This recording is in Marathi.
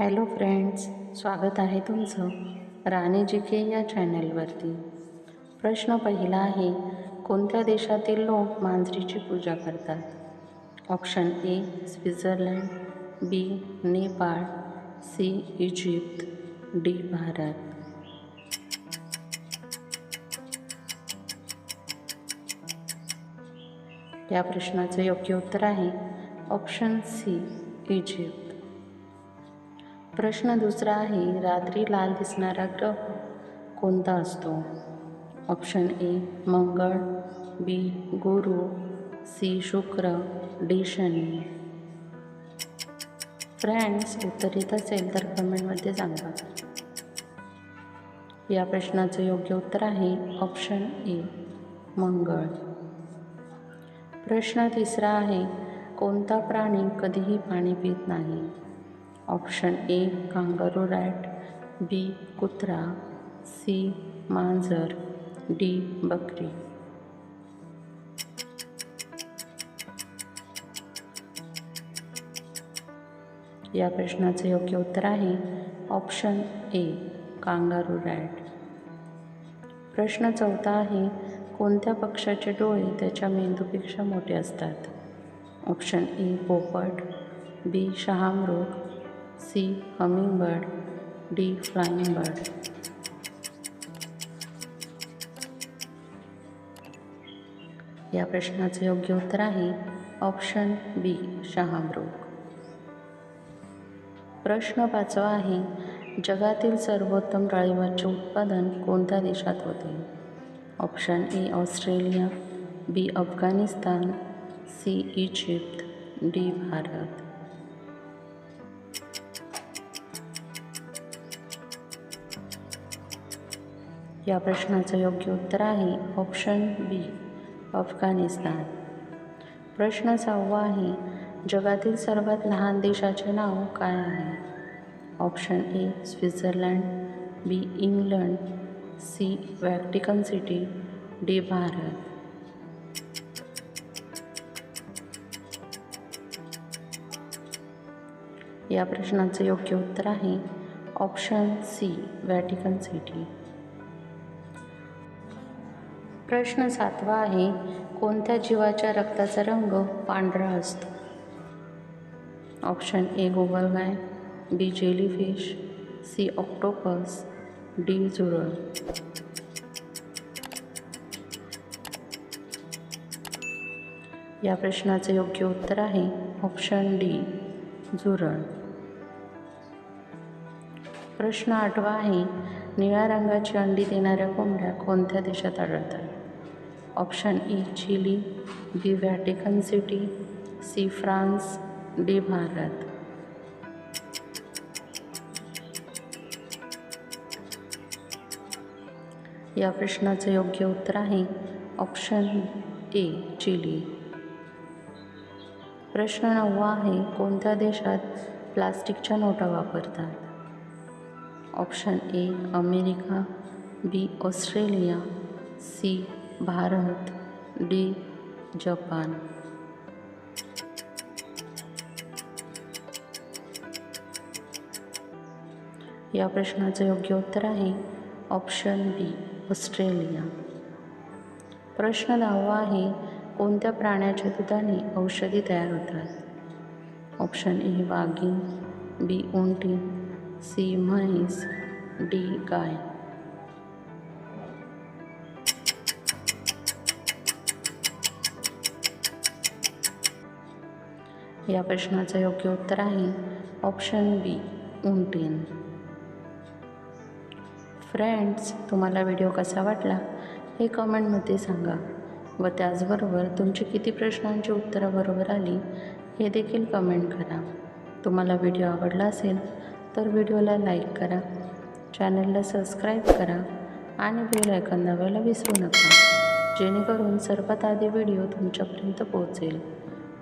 हॅलो फ्रेंड्स स्वागत आहे तुमचं राणी जी के या चॅनलवरती. प्रश्न पहिला आहे कोणत्या देशातील लोक मांजरीची पूजा करतात? Option A Switzerland B Nepal C Egypt D Bharat. या प्रश्नाचं योग्य उत्तर आहे ऑप्शन सी इजिप्त. प्रश्न दुसरा आहे रात्री लाल दिसणारा ग्रह कोणता असतो? ऑप्शन ए मंगळ. बी गुरु. सी शुक्र. डी शनी. फ्रेंड्स उत्तर येत असेल तर कमेंटमध्ये सांगा. या प्रश्नाचं योग्य उत्तर आहे ऑप्शन ए मंगळ. प्रश्न तिसरा आहे कोणता प्राणी कधीही पाणी पित नाही? Option A kangaroo rat B कुत्रा सी मांजर डी बकरी. या प्रश्नाचे योग्य उत्तर आहे ऑप्शन ए कांगारू रॅट. प्रश्न चौथा आहे कोणत्या पक्षाचे डोळे त्याच्या मेंदूपेक्षा मोठे असतात? ऑप्शन ए पोपट B शहामृग C hummingbird D flying bird या प्रश्नाचे योग्य उत्तर आहे ऑप्शन बी शहामृग. प्रश्न पाचवा आहे जगातील सर्वोत्तम डाळिंबाचे उत्पादन कोणत्या देशात होते? Option A Australia B Afghanistan C Egypt D Bharat. या प्रश्नाचं योग्य उत्तर आहे. Option B Afghanistan. प्रश्न सहावा आहे जगातील सर्वात लहान देशाचे नाव काय आहे? Option A Switzerland. B England. C Vatican City. D Bharat. या प्रश्नाचं योग्य उत्तर आहे ऑप्शन सी वॅटिकन सिटी. प्रश्न सातवा आहे कोणत्या जीवाच्या रक्ताचा रंग पांढरा असतो? ऑप्शन ए गोगलगाय B jellyfish C octopus D जुरळ या प्रश्नाचे योग्य उत्तर आहे ऑप्शन डी झुरळ. प्रश्न आठवा आहे निळ्या रंगाची अंडी देणाऱ्या कोंबड्या कोणत्या देशात आढळतात? Option E Chile B Vatican City C France D Bharat. या प्रश्नाचं योग्य उत्तर आहे ऑप्शन ए चिली. प्रश्न नववा आहे कोणत्या देशात प्लास्टिकच्या नोटा वापरतात? Option A America B Australia C Bharat D Japan. या प्रश्नाचं योग्य उत्तर आहे ऑप्शन बी ऑस्ट्रेलिया. प्रश्न दहावा आहे कोणत्या प्राण्याच्या दुधाने औषधी तयार होतात? ऑप्शन ए वाघीण बी उंटी सी म्हैस डी गाय. या प्रश्नाचं योग्य उत्तर आहे. ऑप्शन बी उंटीन फ्रेंड्स तुम्हाला व्हिडिओ कसा वाटला? हे कमेंटमध्ये सांगा. व त्याचबरोबर तुमची किती प्रश्नांची उत्तरं बरोबर आली हे देखील कमेंट करा. तुम्हाला व्हिडिओ आवडला असेल तर व्हिडिओला लाईक करा. चॅनलला सबस्क्राईब करा. आणि बेल आयकॉन दाबायला विसरू नका. जेणेकरून सर्वात आधी व्हिडिओ तुमच्यापर्यंत पोहोचेल.